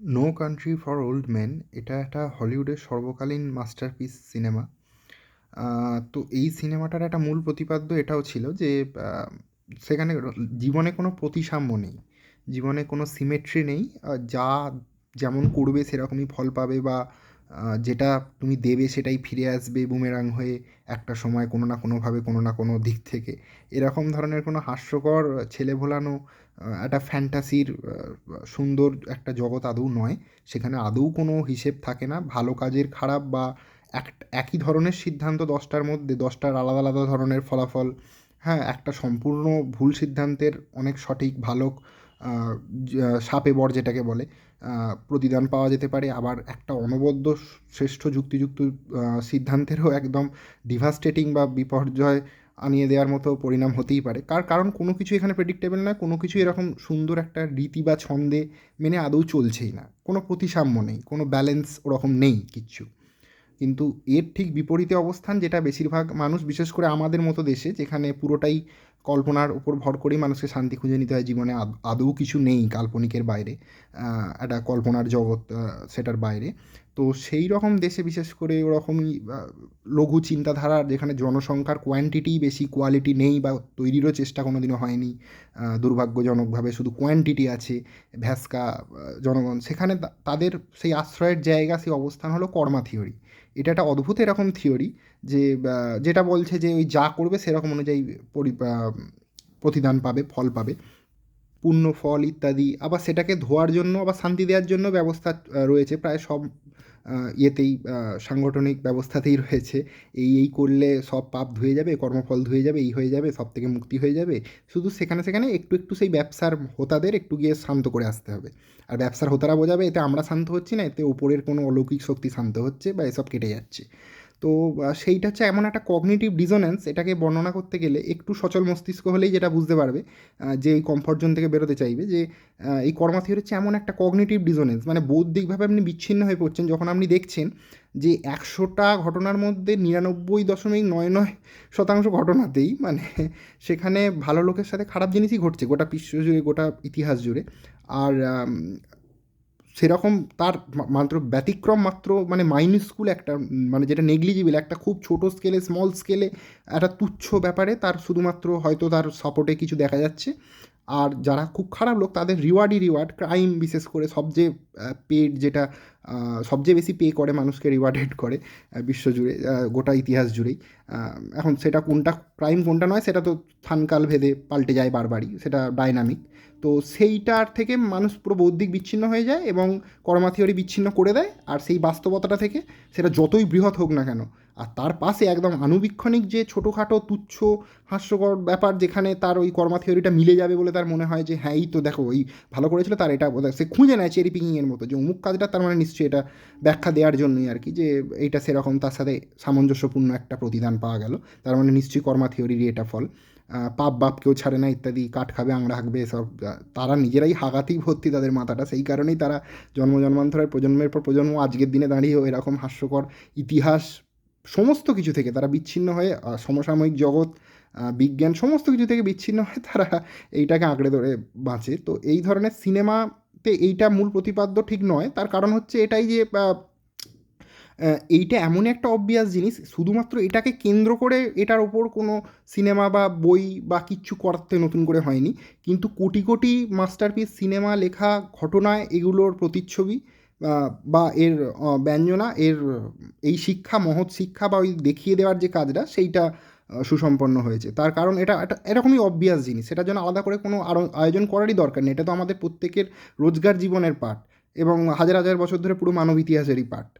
No country for old men এটা একটা হলিউডের সর্বকালীন মাস্টারপিস সিনেমা। তো এই সিনেমাটার একটা মূল প্রতিপাদ্য এটাও ছিল যে সেখানে জীবনে কোনো প্রতিসাম্য নেই, জীবনে কোনো সিমেট্রি নেই যা যেমন করবে সেরকমই ফল পাবে বা যেটা তুমি দেবে সেটাই ফিরে আসবে বুমেরাং হয়ে একটা সময় কোনো না কোনোভাবে কোনো না কোনো দিক থেকে। এরকম ধরনের কোনো হাস্যকর ছেলে ভোলানো একটা ফ্যান্টাসির সুন্দর একটা জগৎ আদৌ নয়। সেখানে আদৌ কোনো হিসেব থাকে না। ভালো কাজের খারাপ বা এক, একই ধরনের সিদ্ধান্ত দশটার মধ্যে, দশটার আলাদা আলাদা ধরনের ফলাফল। হ্যাঁ একটা সম্পূর্ণ ভুল সিদ্ধান্তের অনেক সঠিক ভালো সাপে বর যেটাকে বলে প্রতিদান পাওয়া যেতে পারে। আবার একটা অনবদ্য শ্রেষ্ঠ যুক্তিযুক্ত সিদ্ধান্তেরও একদম ডিভাস্টেটিং বা বিপর্যয় আনিয়ে দেওয়ার মতো পরিণাম হতেই পারে। কার, কারণ কোনো কিছু এখানে প্রেডিক্টেবল নয় কোনো কিছু এরকম সুন্দর একটা রীতি বা ছন্দে মেনে আদৌ চলছেই না। কোনো প্রতিসাম্য নেই, কোনো ব্যালেন্স ওরকম নেই কিচ্ছু। কিন্তু এর ঠিক বিপরীতে অবস্থান যেটা বেশিরভাগ মানুষ, বিশেষ করে আমাদের মতো দেশে, যেখানে পুরোটাই কল্পনার উপর ভর করেই মানুষকে শান্তি খুঁজে নিতে হয় জীবনে, আদৌ কিছু নেই কাল্পনিকের বাইরে একটা কল্পনার জগৎ সেটার বাইরে। তো সেই রকম দেশে বিশেষ করে ওরকমই লঘু চিন্তাধারা যেখানে জনসংখ্যার কোয়ান্টিটি বেশি কোয়ালিটি নেই বা তৈরিরও চেষ্টা কোনোদিনও হয়নি দুর্ভাগ্যজনকভাবে শুধু কোয়ান্টিটি আছে, ভ্যাসকা জনগণ, সেখানে তাদের সেই আশ্রয়ের জায়গা, সেই অবস্থান হলো কর্মা থিওরি এটা একটা অদ্ভুত এরকম থিওরি যে যেটা বলছে যে ওই যা করবে সেরকম অনুযায়ী পরি প্রতিদান পাবে, ফল পাবে। পুণ্য, ফল ইত্যাদি, আবার সেটাকে ধোয়ার জন্য আবার শান্তি দেওয়ার জন্য ব্যবস্থা রয়েছে, প্রায় সব ইয়েতেই সাংগঠনিক ব্যবস্থাতেই রয়েছে। এই এই করলে সব পাপ ধুয়ে যাবে, কর্মফল ধুয়ে যাবে, এই হয়ে যাবে, সব থেকে মুক্তি হয়ে যাবে। শুধু সেখানে সেখানে একটু একটু সেই ব্যবসার হোতাদের একটু গিয়ে শান্ত করে আসতে হবে। আর ব্যবসার হোতারা বোঝাবে, এতে আমরা শান্ত হচ্ছি না, এতে ওপরের কোনো অলৌকিক শক্তি শান্ত হচ্ছে বা এসব কেটে যাচ্ছে। তো সেইটা হচ্ছে এমন একটা কগনিটিভ ডিসোনেন্স এটাকে বর্ণনা করতে গেলে একটু সচল মস্তিষ্ক হলেই যেটা বুঝতে পারবে যে এই কমফর্ট জোন থেকে বেরোতে চাইবে, যে এই কর্মা থিওরি হচ্ছে এমন একটা কগনিটিভ ডিসোনেন্স মানে বৌদ্ধিকভাবে আপনি বিচ্ছিন্ন হয়ে পড়ছেন, যখন আপনি দেখছেন যে একশোটা ঘটনার মধ্যে নিরানব্বই দশমিক নয় নয় শতাংশ ঘটনাতেই মানে সেখানে ভালো লোকের সাথে খারাপ জিনিসই ঘটছে, গোটা বিশ্ব জুড়ে, গোটা ইতিহাস জুড়ে। আর সেরকম তার মাত্র ব্যতিক্রম মাত্র মানে মাইনিস্কুল একটা মানে যেটা নেগলিজিবল একটা খুব ছোট স্কেলে স্মল স্কেলে একটা তুচ্ছ ব্যাপারে তার শুধুমাত্র হয়তো তার সাপোর্টে কিছু দেখা যাচ্ছে। আর যারা খুব খারাপ লোক, তাদের রিওয়ার্ডই রিওয়ার্ড ক্রাইম বিশেষ করে সবচেয়ে পেড যেটা সবচেয়ে বেশি পে করে, মানুষকে রিওয়ার্ডেড করে বিশ্বজুড়ে গোটা ইতিহাস জুড়েই। এখন সেটা কোনটা ক্রাইম কোনটা নয়, সেটা তো স্থানকাল ভেদে পাল্টে যায় বারবারই, সেটা ডাইনামিক তো সেইটার থেকে মানুষ পুরো বৌদ্ধিক বিচ্ছিন্ন হয়ে যায় এবং কর্মা থিওরি বিচ্ছিন্ন করে দেয়, আর সেই বাস্তবতাটা থেকে সেটা যতই বৃহৎ হোক না কেন, আর তার পাশে একদম আনুবীক্ষণিক যে ছোটোখাটো তুচ্ছ হাস্যকর ব্যাপার যেখানে তার ওই কর্মা থিওরিটা মিলে যাবে বলে তার মনে হয় যে হ্যাঁ এই তো দেখো ওই ভালো করেছিল, তার এটা সে খুঁজে নেয় চেরি পিকিংয়ের মতো যে অমুক কাজটা তার মানে নিশ্চয়ই এটা ব্যাখ্যা দেওয়ার জন্যই আর কি যে এইটা সেরকম তার সাথে সামঞ্জস্যপূর্ণ একটা প্রতিদান পাওয়া গেল। তার মানে নিশ্চয়ই কর্মা থিওরিরই এটা ফল। পাপ বাপ কেউ ছাড়ে না ইত্যাদি, কাঠ খাবে, আংড়া হাঁকবে, এসব তারা নিজেরাই হাগাতেই ভর্তি তাদের মাথাটা। সেই কারণেই তারা জন্ম জন্মান্তরের প্রজন্মের পর প্রজন্ম আজকের দিনে দাঁড়িয়েও এরকম হাস্যকর ইতিহাস সমস্ত কিছু থেকে তারা বিচ্ছিন্ন হয়ে সমসাময়িক জগৎ বিজ্ঞান সমস্ত কিছু থেকে বিচ্ছিন্ন হয়ে তারা এইটাকে আঁকড়ে ধরে বাঁচে। তো এই ধরনের সিনেমাতে এইটা মূল প্রতিপাদ্য ঠিক নয়। তার কারণ হচ্ছে এটাই যে এইটা এমনই একটা অবভিয়াস জিনিস, শুধুমাত্র এটাকে কেন্দ্র করে এটার ওপর কোনো সিনেমা বা বই বা কিচ্ছু করতে নতুন করে হয়নি। কিন্তু কোটি কোটি মাস্টারপিস সিনেমা, লেখা ঘটনায় এগুলোর প্রতিচ্ছবি বা এর ব্যঞ্জনা, এর, এই শিক্ষা, মহৎ শিক্ষা বা ওই দেখিয়ে দেওয়ার যে কাজটা, সেইটা সুসম্পন্ন হয়েছে। তার কারণ এটা একটা, এরকমই অবভিয়াস জিনিস। সেটার জন্য আলাদা করে কোনো আরও, আয়োজন করারই দরকার নেই। এটা তো আমাদের প্রত্যেকের রোজগার জীবনের পার্ট এবং হাজার হাজার বছর ধরে পুরো মানব ইতিহাসেরই পার্ট